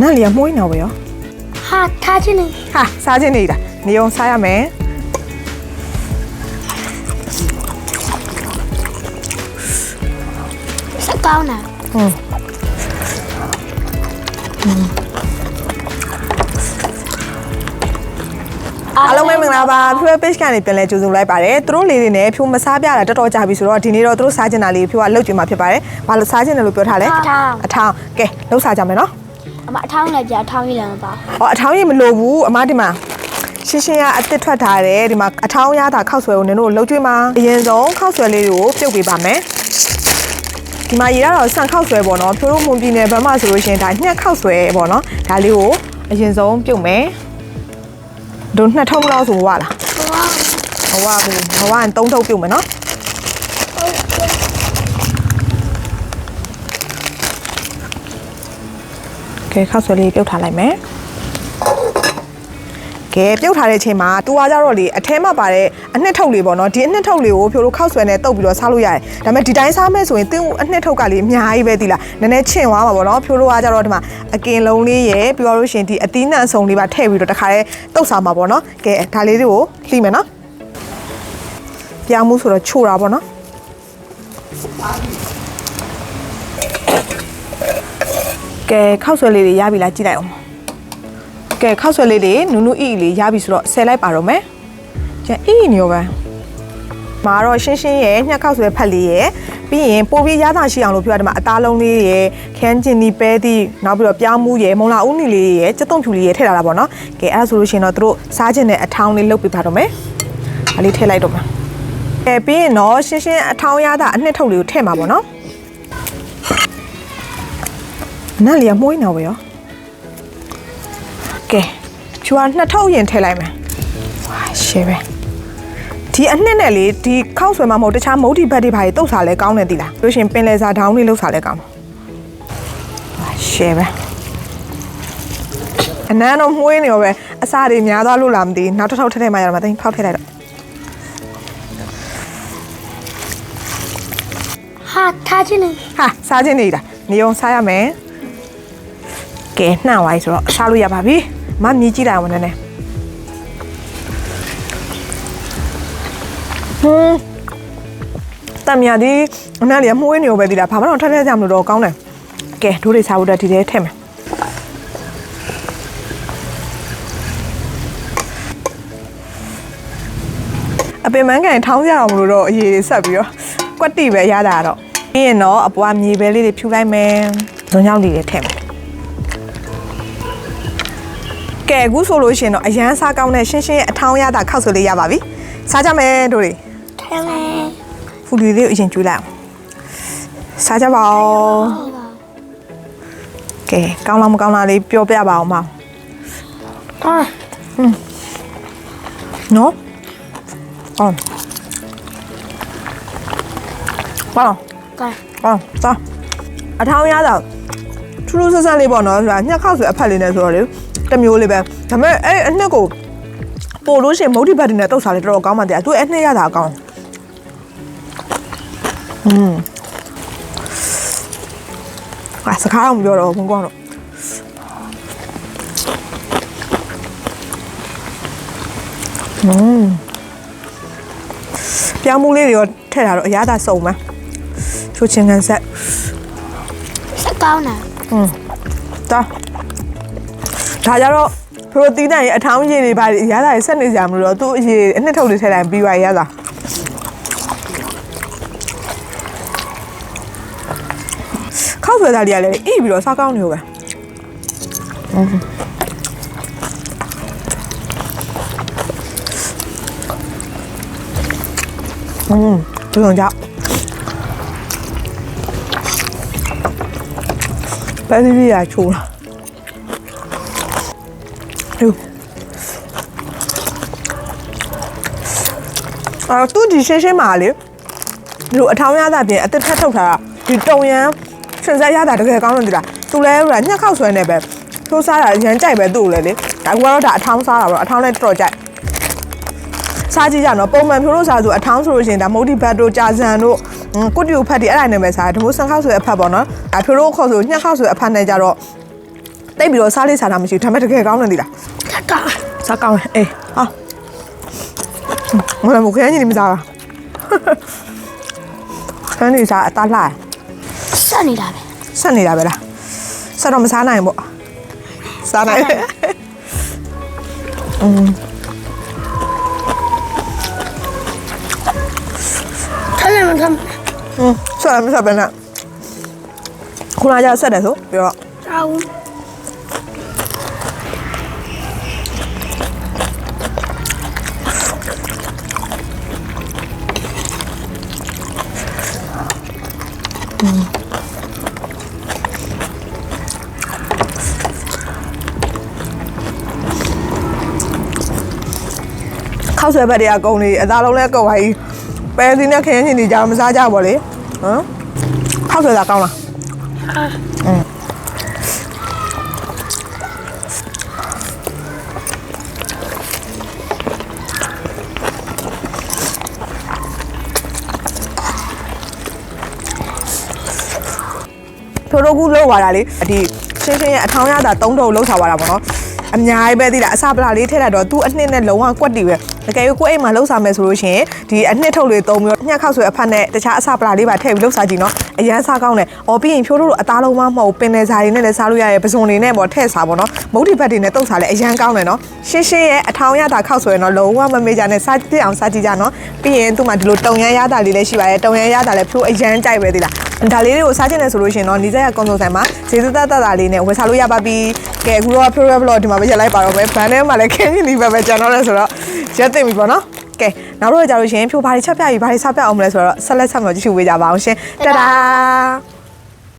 နတ်လီကမှုန်းနေတော့ပဲရောဟာထားချင်းနေဟာစားချင်းနေတာနေအောင်စားရမယ်စကောင်းတာဟုတ်အားလုံးပဲမင်္ဂလာပါဖြိုး page ကနေပြန်လဲကြိုဆိုလိုက်ပါတယ်သူတို့လေးတွေနဲ့ဖြိုးမစားပြတာတော်တော်ကြာပြီဆိုတော့ဒီနေ့တော့သူတို့စားချင်တာလေးဖြိုးကလုပ်ကြည့်မှာဖြစ်ပါတယ်ဘာလို့စားချင်တယ်လို့ပြောထားလဲအထောင်းအထောင်းကဲလှုပ်စားကြမယ်နော် အမအထောင်းလည်းကြာအထောင်းကြီးလည်းမပါဟောအထောင်းကြီးမလိုဘူးအမဒီမှာရှင်းရှင်းရအစ်စ်ထွက်ထားတယ်ဒီမှာအထောင်းရတာခောက်ဆွဲကိုနင်တို့လှုပ်ကြွေးမှာအရင်ဆုံးခောက်ဆွဲလေးတွေကိုပြုတ်ပေးပါမယ်ဒီမှာရရတော့ဆန်ခောက်ဆွဲပေါ့နော်ဖြိုးတို့မွန်ပြည်နယ်ဘက်မှဆိုလို့ရှိရင်ဒါညှက်ခောက်ဆွဲပေါ့နော်ဒါလေးကိုအရင်ဆုံးပြုတ်မယ်တို့နှစ်ထုံးလောက်ဆိုဝါလားဟိုကမဝဘူးမဝရင်သုံးထုပ်ပြုတ်မယ်နော် ကဲခောက်ဆွဲလေးပြုတ်ထားလိုက်မယ်ကဲပြုတ်ထားတဲ့အချိန်မှာတူအားကြတော့လေအထဲမှာပါတဲ့အနှစ်ထုတ်လေးပေါ့နော်ဒီအနှစ်ထုတ်လေးကိုဖြိုးလို့ခောက်ဆွဲနဲ့တုပ်ပြီးတော့စားလို့ရတယ်ဒါပေမဲ့ဒီတိုင်းစားမယ်ဆိုရင်တင်းအနှစ်ထုတ်ကလေးအများကြီးပဲဒီလားနည်းနည်းချင့်သွားမှာပေါ့နော်ဖြိုးလို့အားကြတော့ဒီမှာအကင်လုံးလေးရယ်ပြီးတော့လို့ရှရင်ဒီအသီးနှံစုံလေးပါထည့်ပြီးတော့တခါတည်းတုပ်စားမှာပေါ့နော်ကဲဒါလေးတွေကိုလှိမယ်နော်ပြောင်းမှုဆိုတော့ချိုတာပေါ့နော် ကဲခောက်ဆွဲလေးတွေရပြီလားကြည့်လိုက်အောင်ကဲခောက်ဆွဲလေးတွေနူးနူးအီအီလေးရပြီဆိုတော့ဆယ်လိုက်ပါတော့မယ်ကျန်အီအီနေရောပဲမာတော့ရှင်းရှင်းရဲ့ညှက်ခောက်ဆွဲဖက်လေးရဲ့ပြီးရင်ပိုပြီးရတာရှိအောင်လို့ပြောရတဲ့မှာအသားလုံးလေးရဲ့ခန်းကျင်ဒီပဲသီးနောက်ပြီးတော့ပြောင်းမှုရဲ့မုံလာဦးနီလေးရဲ့စက်တုံဖြူလေးရဲ့ထည့်ထားတာပေါ့နော်ကဲအဲ့ဒါဆိုလို့ရှိရင်တော့တို့စားခြင်းနဲ့အထောင်းလေးလုပ်ပြပါတော့မယ်ဒါလေးထည့်လိုက်တော့မှာကဲပြီးရင်တော့ရှင်းရှင်းအထောင်းရတာအနှစ်ထုတ်လေးကိုထည့်မှာပေါ့နော် နတ်လီကမှုန်းနေတော့ပဲရောကဲချူကနှစ်ထုတ်ရင်ထည့်လိုက်မယ်ဝါရှယ်ပဲဒီအနှစ်နဲ့လေဒီခောက်ဆွဲမှာမဟုတ်တခြားမုတ်ဒီဘက်တွေဘာတွေတုတ်စားလဲကောင်းတယ်တိလားလို့ရှရင်ပင်လယ်စာဒေါင်းလေးလှုပ်စားလဲကောင်းမှာဝါရှယ်ပဲအနမ်းတော့မှုန်းနေရောပဲအစားတွေများသွားလို့လားမသိဘူးနောက်တစ်ထုပ်ထည့်ထည့်မှရမှာတင်းဖောက်ထည့်လိုက်တော့ဟာထားချင်းနေဟာစားခြင်းနေတာနေအောင်စားရမယ် ကဲနှံ့သွားပြီဆိုတော့စားလို့ရပါပြီမမြည်ကြည့်လိုက်အောင်နည်းနည်းဟွန်းတမယာဒီအနက်လေးမှုေးနေရောပဲဒီလားဘာမှတော့ထက်ထက်ကြမလို့တော့ကောင်းတယ်ကဲဒိုးတွေစားဖို့အတွက်ဒီထဲထည့်မယ်အပင်မန်းကန်ထောင်းကြအောင်မလို့တော့အရေးဆက်ပြီးတော့ကွက်တိပဲရတာတော့ပြီးရင်တော့အပွားမြေပဲလေးတွေဖြူလိုက်မယ်ဇွန်ကြောင့်လေးတွေထည့်မယ် ကဲအခုဆိုလို့ရှိရင်တော့အရန်စားကောင်းတဲ့ရှင်းရှင်းရဲ့အထောင်းရတာခောက်ဆိုလေးရပါပြီစားကြမယ်တို့တွေထဲမယ်ဖူလီလေးကိုအရင်ကျွေးလိုက်အောင်စားကြပါဦးကဲကောင်းလားမကောင်းလားလေးပြောပြပါအောင်မဟာနော်အောင်ပါကဲအော်သာအထောင်းရတာ ထူးထူးဆန်းဆန်းလေးပေါ့နော်ဆိုတာညှက်ခောက်ဆိုအဖက်လေးနဲ့ဆိုတော့လေတစ်မျိုးလေးပဲဒါပေမဲ့အဲ့အနှစ်ကိုပို့လို့ရှိရင်မုတ်ဒီဘတ်ဒီနဲ့တုတ်စားလေးတော်တော်ကောင်းမှတရားသူအဲ့နှစ်ရတာကောင်းอืมအာစကားတော့မပြောတော့ဘူးဘုံကတော့อืมပြောင်းမှုလေးတွေရောထည့်တာတော့အရသာစုံမယ်ချိုချင်းကန်ဆက် စကောင်းတာ ဒါဒါကြတော့ပရိုတီးနဲ့အထောင်းရည်တွေပါရတာဆက်နေကြမလို့တော့သူ့အရည်အနှစ်ထုတ်တွေထည့်လိုက်ပြီးပါရတာခောက်ဆွဲသားလေးကလည်းအိပြီးတော့စားကောင်းနေရောပဲอืมဒီလိုကြောက် ပဲဒီရီရချိုးလာဟိုအော်သူဒီရှင်းရှင်းပါလေဒီလိုအထောင်းရတာပြင်အသက်ထက်ထုတ်ထားတာဒီတုံရန်စင်ဆက်ရတာတကယ်ကောင်းလို့ဒီလားသူလဲဟိုညှက်ခောက်ဆွဲနေပဲထိုးစားတာရမ်းကြိုက်ပဲသူ့ကိုလည်းလေဒါကတော့ဒါအထောင်းစားတာပေါ့အထောင်းနဲ့တော်တော်ကြိုက်စားကြည့်ကြနော်ပုံမှန်ဖြိုးလို့စားဆိုအထောင်းဆိုလို့ရှိရင်ဒါမုတ်ဒီဘတ်တို့ကြာဇန်တို့ဟွန်း ကုတ်တီကိုဖတ်တီအဲ့ဒါနဲ့ပဲစားတယ်ဒီမိုးဆန်ခောက်ဆိုတဲ့အဖတ်ပေါ့နော်အဖြိုးလို့ခေါ်ဆိုညှက်ခောက်ဆိုတဲ့အဖတ်နဲ့ကြတော့တိတ်ပြီးတော့စားလေးစားတာမရှိဘူးဒါပေမဲ့တကယ်ကောင်းတယ်ဒီလားဆက်ကောင်းစားကောင်းတယ်အေးဟာငါလည်းမခဲနေနေမစားပါခန်းနေစားအသားလှဆက်နေတာပဲဆက်နေတာပဲလားဆက်တော့မစားနိုင်ဘူးစားနိုင်อืม ဆက်လည်းမဆက်ပဲနဲ့ခုနကဆက်တယ်ဆိုပြီးတော့တောင်းခောက်ဆွဲဘက်တွေကကုန်နေအသားလုံးလဲကုန်ပါကြီးပဲစီနဲ့ခင်းချင်းနေကြမစားကြပါလေ ဟမ်ခောက်ဆွဲတာကောင်းလားအာထိုးထိုးကူးလောက်သွားတာလေဒီရှင်းရှင်းရဲ့အထောင်းရတာ၃ထုပ်လောက်ထားသွားတာပေါ့နော် အများကြီးပဲသိလားအစာပလာလေးထည့်လိုက်တော့သူ့အနှစ်နဲ့လုံးဝကွက်တီပဲတကယ်ကိုကိုယ့်အိမ်မှာလှုပ်စားမယ်ဆိုလို့ရှိရင်ဒီအနှစ်ထုတ်လေးသုံးပြီးတော့ညှက်ခောက်ဆွဲအဖက်နဲ့တခြားအစာပလာလေးပါထည့်ပြီးလှုပ်စားကြည့်နော်အရန်စားကောင်းတယ်။အော်ပြီးရင်ဖြိုးလို့အသားလုံးမမဟုတ်ပင်လယ်စာတွေနဲ့လည်းစားလို့ရရဲ့ပစုံတွေနဲ့ပေါ့ထည့်စားပေါ့နော်မုတ်ဒီဘက်တွေနဲ့တုပ်စားလည်းအရန်ကောင်းတယ်နော်ရှင်းရှင်းရဲ့အထောင်းရတာခောက်ဆွဲနော်လုံးဝမမေ့ကြနဲ့စားကြည့်အောင်စားကြည့်ကြနော်ပြီးရင်သူ့မှာဒီလိုတုံရမ်းရတာလေးလည်းရှိပါတယ်တုံရမ်းရတာလည်းဖြိုးအရန်ကြိုက်ပဲသိလား ဒါလေးတွေကိုစားချင်တယ်ဆိုလို့ရှိရင်တော့နီးစပ်ရကွန်ဆိုဆိုင်မှာဈေးသက်သက်တာလေးနဲ့ဝယ်စားလို့ရပါပြီကဲအခုတော့ Pro Vlog ဒီမှာပဲရက်လိုက်ပါတော့မယ်ဘန်ထဲမှာလည်းခင်းနေပြီပဲကျွန်တော်လည်းဆိုတော့ရက်သိပြီပေါ့နော်ကဲနောက်တော့ကြာလို့ရှိရင်ဖြိုးဘာတွေချက်ပြပြီဘာတွေစားပြအောင်မလဲဆိုတော့ဆက်လက်ဆက်မကြည့်ရှုပေးကြပါအောင်ရှင်တဒါ